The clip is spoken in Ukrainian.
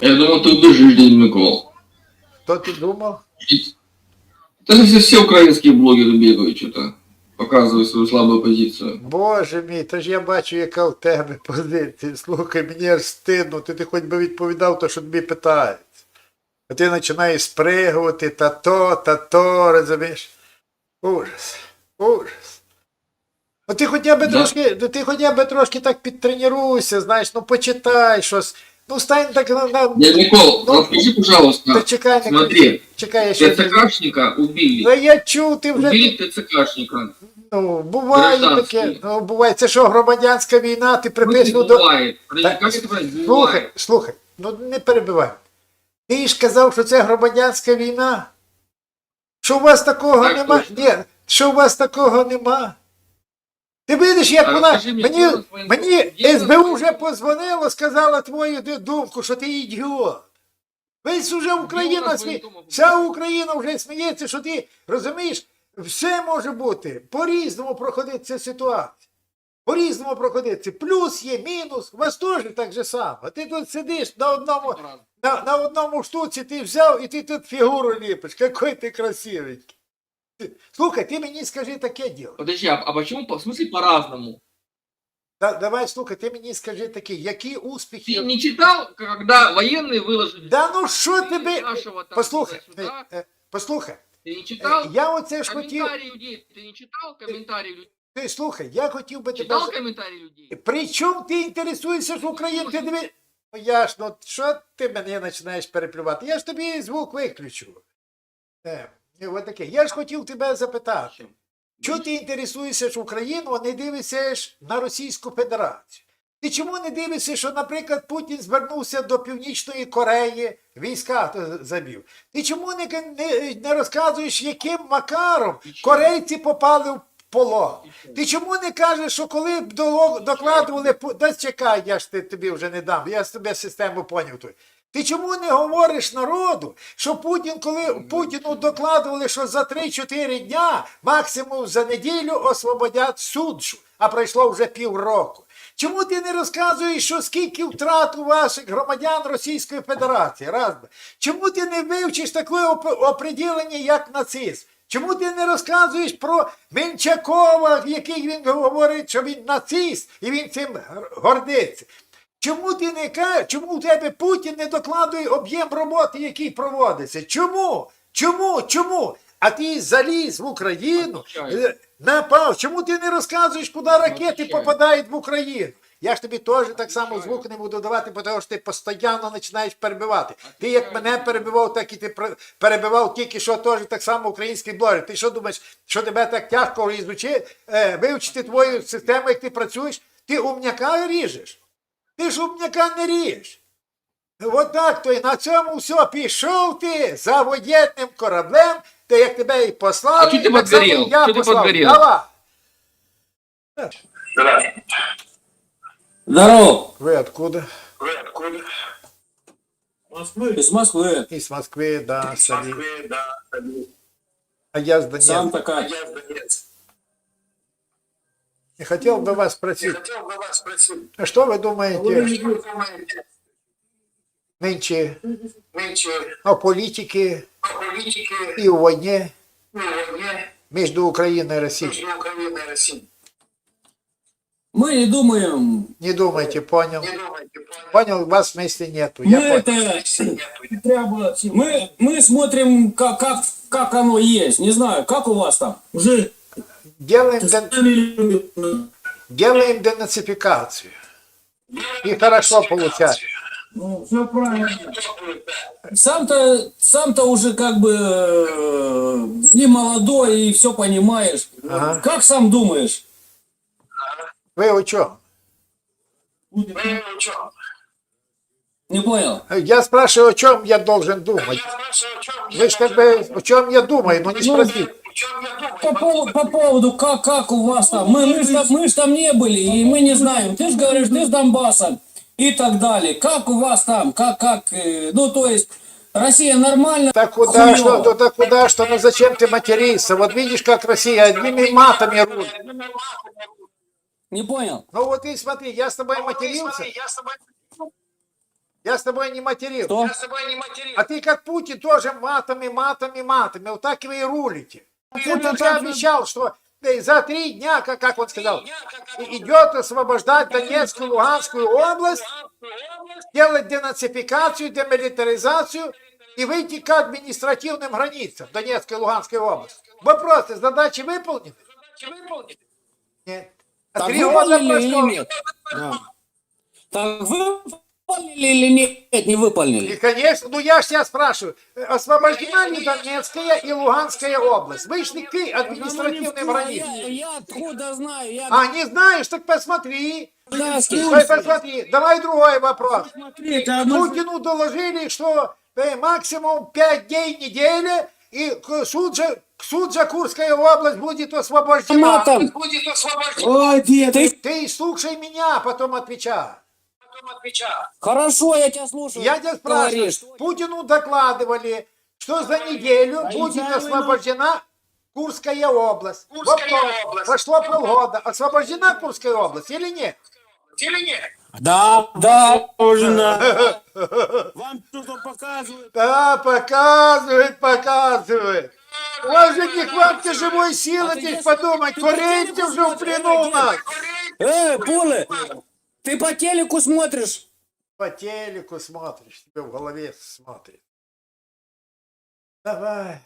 Я думал, ты убежишь, дядь Микол. Хто ти думав? Даже все, все украинские блогеры бегают что-то. Показывают свою слабую позицию. Боже мій, то ж я бачу, яка в тебе позиція. Слухай, мені аж стидно, ти, ти хоч би відповідав то, що тобі питають. А ти починаєш спригувати, та то, та то, розумієш? Ужас, ужас. Ну ти хоча б Да. трошки, ну, ти хоча б трошки так підтренуйся, знаєш, ну почитай щось. Ну стань так на. на... Дядь Микол, Ну, расскажи, пожалуйста. Та чекай, не Смотри, чекай, я ще. ТЦКшника убили. Ну я чув, ти вже. Убили ТЦКшника. Ну, буває Гражданський. таке. Ну, буває. Це що, громадянська війна, ти Ну, приписував не до. бывает. Подожди, Так, как это правильно? Бывает. Слухай, слухай, ну не перебивай. Ти ж казав, що це громадянська війна. Що у вас такого Так нема? точно. Ні, що у вас такого нема. Ти видиш, як А вона. розкажи мені, Мені, є СБУ вже позвонило, сказала твою ди- думку, що ти ідіот. Весь уже Україна сміє. воєнкому Вся Україна вже сміється, що ти розумієш, все може бути. По-різному проходить ця ситуація. По-різному проходиться. Плюс є, мінус. У вас теж так же само. Ти тут сидиш на одному, на, на одному штуці ти взяв і ти тут фігуру ліпиш. Какой ти красивенький. Ти- Слухай, ти мені скажи таке діло. Подожди, а, а почему, по- в смысле, по-разному? Да, давай, слухай, ти мені скажи таке, які успіхи. Ты не читал, когда военные выложили Да ну що Ты тебе. нашего там Послухай, туда-сюда? е, е, послухай. Ты не е, читал? Я оце ж хотів. Комментарии людей. Ты не читал комментарии людей? Ти слухай, я хотів би тебе. Читал комментарии людей? При чому ти інтересуєшся ж Україною? Ти диви... Ну я ж, ну що ти мене починаєш переплювати? Я ж тобі звук виключу. Е, і от таке. Я ж хотів тебе запитати. Чого ти інтересуєшся ж Україну, а не дивишся ж на Російську Федерацію? Ти чому не дивишся, що, наприклад, Путін звернувся до Північної Кореї, війська е, завів? Ти чому не, не, не розказуєш, яким макаром корейці попали в полон? Ти чому не кажеш, що коли б докладували, да чекай, я ж ти- тобі вже не дам, я з тебе систему поняв. той. Ти чому не говориш народу, що Путін, коли Путіну докладували, що за 3-4 дня, максимум за неділю освободять суджу, а пройшло вже півроку. Чому ти не розказуєш, що скільки втрат у ваших громадян Російської Федерації? Раз би. Чому ти не вивчиш таке оприділення, як нацизм? Чому ти не розказуєш про Менчакова, який він говорить, що він нацист, і він цим гордиться? Чому ти не кажеш, чому у тебе Путін не докладує об'єм роботи, який проводиться? Чому? Чому? Чому? А ти заліз в Україну, Отвечаю. е, напав. Чому ти не розказуєш, куди ракети Отвечаю. попадають в Україну? Я ж тобі теж так само звук не буду давати, бо тому що ти постійно починаєш перебивати. Ти як мене перебивав, так і ти перебивав тільки що теж так само український блогер. Ти що думаєш, що тебе так тяжко е, вивчити твою систему, як ти працюєш? Ти умняка ріжеш. Ти ж умняка не ріж. От так, то й на цьому все, пішов ти за воєнним кораблем, та як тебе і послали, А чого ти так само підгорів? і я Чого ти послав. підгорів? Давай. Здорово! Ви откуда? Вы откуда? Из Москвы. Із Москви, да, Из самі. Москвы, да. А я з Донецька. Сам А такая. я с Донецка. І хотів би вас Я спросити, хотел бы вас спросить, а що ви вы думаєте думаете нинче нынче о політики о политике і у війні и войне між Україною і Росією? между Украиной и Россией? Мы не думаем. Не думайте, понял. Не думайте, понял? Понял, вас вместе нету. Я Мы понял. это Нету. треба- мы, мы смотрим, как, как, как оно есть. Не знаю, как у вас там? Уже Делаем, ден- делаем денацификацию. И хорошо получается. Ну, все правильно. Сам-то, сам-то уже как бы э, не молодой и все понимаешь. Ага. Как сам думаешь? Вы о чем? Вы о чем? Не понял. Я спрашиваю, о чем я должен думать. Я спрашиваю, о чем Вы же как бы, о чем я думаю, но не я думаю? По, поводу- по поводу, как, как у вас там, мы, мы, ж там, мы ж там не были, и мы не знаем. Ты же говоришь, ты с Донбасса и так далее. Как у вас там, как, как, э, ну то есть, Россия нормально? Так куда хуёво. что, ну, так куда что, ну зачем ты материшься? Вот видишь, как Россия одними матами рулит. Не понял? Ну вот и смотри, я с тобой ты матерился, смотри, Я с тобой... Я с тобой не материл. Что? Я с тобой не материл. А ты как Путин тоже матами, матами, матами. Вот так вы и рулите. Путин это же так, обещал, что э, за три дня, как, как он сказал, Я, как и- идет освобождать Донецкую, Луганскую область, делать денацификацию, демилитаризацию и выйти к административным границам Донецкой и Луганской области. Вопросы, задачи выполнены? Нет. А Так три года выполнили или прошло. нет? Да. Так выполнили или нет? Не И, выполнили. конечно, ну я ж тебя спрашиваю, э, освобождена ли Донецкая и Луганская область? Вышли к административным Я, границам. я откуда знаю? Я А, не знаешь, так посмотри. Донецкий. Ой, посмотри. Давай другой вопрос. Смотри, это мы- Путину доложили, что э, максимум 5 дней в неделю, и к Суджа, к Суджа Курская область будет освобождена. Матом. Будет освобожден. Ой, дед, ты... Ты слушай меня, а потом отвечай. Потом отвечаю. Хорошо, я тебя слушаю. Я тебя спрашиваю, Говоришь. Путину докладывали, что за неделю будет освобождена Курская область. Курская Вопрос. область. Прошло полгода. Освобождена Курская область или нет? Или нет? Да, да. Жена. Вам что-то показывают. Да, показывает, показывает. У вас же не хватит живой силы А здесь подумать. телеку уже в плену у нас. Эй, Пулы, ты по телеку смотришь? По телеку смотришь, тебе в голове смотрит. Давай.